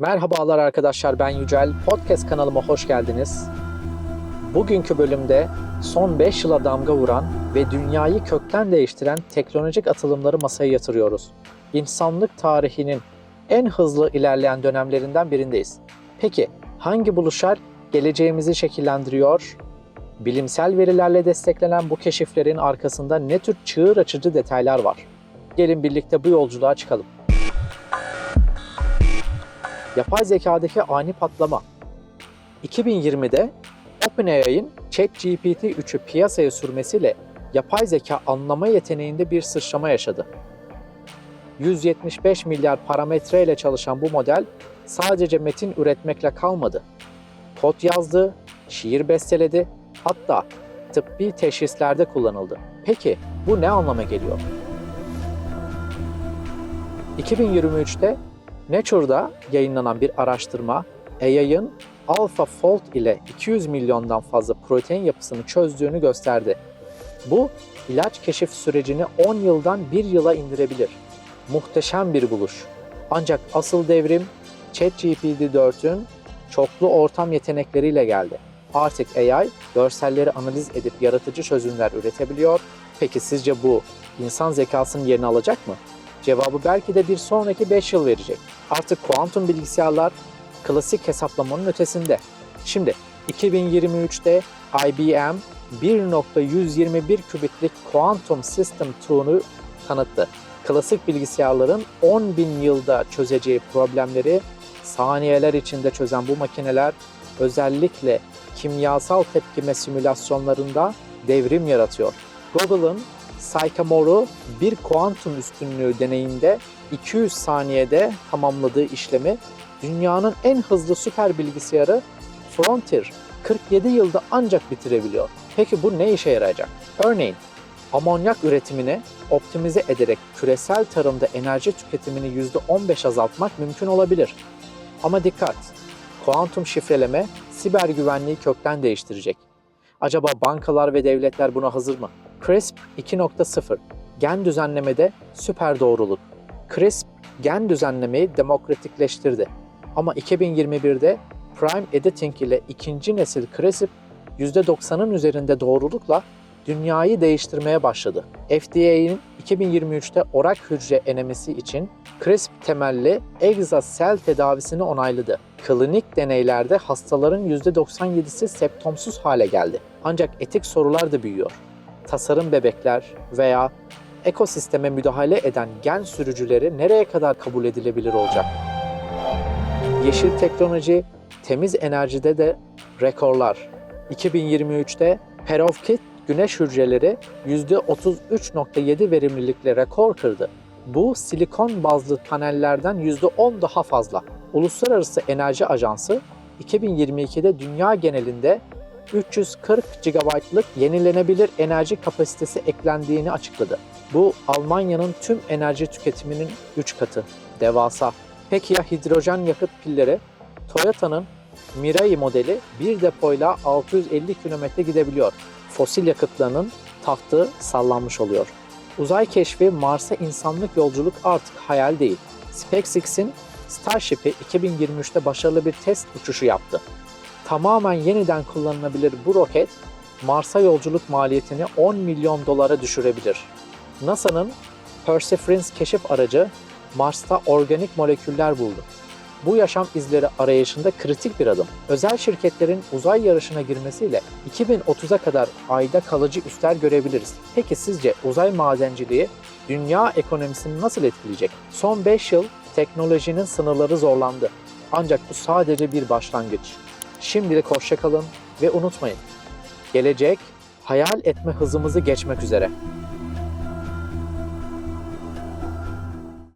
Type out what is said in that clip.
Merhabalar arkadaşlar ben Yücel. Podcast kanalıma hoş geldiniz. Bugünkü bölümde son 5 yıla damga vuran ve dünyayı kökten değiştiren teknolojik atılımları masaya yatırıyoruz. İnsanlık tarihinin en hızlı ilerleyen dönemlerinden birindeyiz. Peki hangi buluşlar geleceğimizi şekillendiriyor? Bilimsel verilerle desteklenen bu keşiflerin arkasında ne tür çığır açıcı detaylar var? Gelin birlikte bu yolculuğa çıkalım. Yapay zekadaki ani patlama. 2020'de OpenAI'ın ChatGPT 3'ü piyasaya sürmesiyle yapay zeka anlama yeteneğinde bir sıçrama yaşadı. 175 milyar parametre ile çalışan bu model sadece metin üretmekle kalmadı. Kod yazdı, şiir besteledi, hatta tıbbi teşhislerde kullanıldı. Peki bu ne anlama geliyor? 2023'te Nature'da yayınlanan bir araştırma, AI'ın AlphaFold ile 200 milyondan fazla protein yapısını çözdüğünü gösterdi. Bu, ilaç keşif sürecini 10 yıldan 1 yıla indirebilir. Muhteşem bir buluş. Ancak asıl devrim ChatGPT 4'ün çoklu ortam yetenekleriyle geldi. Artık AI görselleri analiz edip yaratıcı çözümler üretebiliyor. Peki sizce bu insan zekasının yerini alacak mı? Cevabı belki de bir sonraki 5 yıl verecek. Artık kuantum bilgisayarlar klasik hesaplamanın ötesinde. Şimdi 2023'te IBM 1.121 kübitlik Quantum System 2'nu tanıttı. Klasik bilgisayarların 10 bin yılda çözeceği problemleri saniyeler içinde çözen bu makineler özellikle kimyasal tepkime simülasyonlarında devrim yaratıyor. Google'ın Sycamore'u bir kuantum üstünlüğü deneyinde 200 saniyede tamamladığı işlemi dünyanın en hızlı süper bilgisayarı Frontier 47 yılda ancak bitirebiliyor. Peki bu ne işe yarayacak? Örneğin amonyak üretimini optimize ederek küresel tarımda enerji tüketimini %15 azaltmak mümkün olabilir. Ama dikkat! Kuantum şifreleme siber güvenliği kökten değiştirecek. Acaba bankalar ve devletler buna hazır mı? CRISP 2.0 gen düzenlemede süper doğruluk. CRISP gen düzenlemeyi demokratikleştirdi. Ama 2021'de Prime Editing ile ikinci nesil CRISP %90'ın üzerinde doğrulukla dünyayı değiştirmeye başladı. FDA'nin 2023'te orak hücre enemesi için CRISP temelli egzasel tedavisini onayladı. Klinik deneylerde hastaların %97'si septomsuz hale geldi. Ancak etik sorular da büyüyor. Tasarım bebekler veya ekosisteme müdahale eden gen sürücüleri nereye kadar kabul edilebilir olacak? Yeşil teknoloji, temiz enerjide de rekorlar. 2023'te perovskit güneş hücreleri %33.7 verimlilikle rekor kırdı. Bu silikon bazlı panellerden %10 daha fazla. Uluslararası Enerji Ajansı 2022'de dünya genelinde 340 GB'lık yenilenebilir enerji kapasitesi eklendiğini açıkladı. Bu Almanya'nın tüm enerji tüketiminin 3 katı. Devasa. Peki ya hidrojen yakıt pilleri? Toyota'nın Mirai modeli bir depoyla 650 km gidebiliyor. Fosil yakıtlarının tahtı sallanmış oluyor. Uzay keşfi Mars'a insanlık yolculuk artık hayal değil. SpaceX'in Starship'i 2023'te başarılı bir test uçuşu yaptı. Tamamen yeniden kullanılabilir bu roket Mars'a yolculuk maliyetini 10 milyon dolara düşürebilir. NASA'nın Perseverance keşif aracı Mars'ta organik moleküller buldu. Bu yaşam izleri arayışında kritik bir adım. Özel şirketlerin uzay yarışına girmesiyle 2030'a kadar ayda kalıcı üsler görebiliriz. Peki sizce uzay madenciliği dünya ekonomisini nasıl etkileyecek? Son 5 yıl teknolojinin sınırları zorlandı. Ancak bu sadece bir başlangıç. Şimdilik hoşçakalın ve unutmayın. Gelecek hayal etme hızımızı geçmek üzere.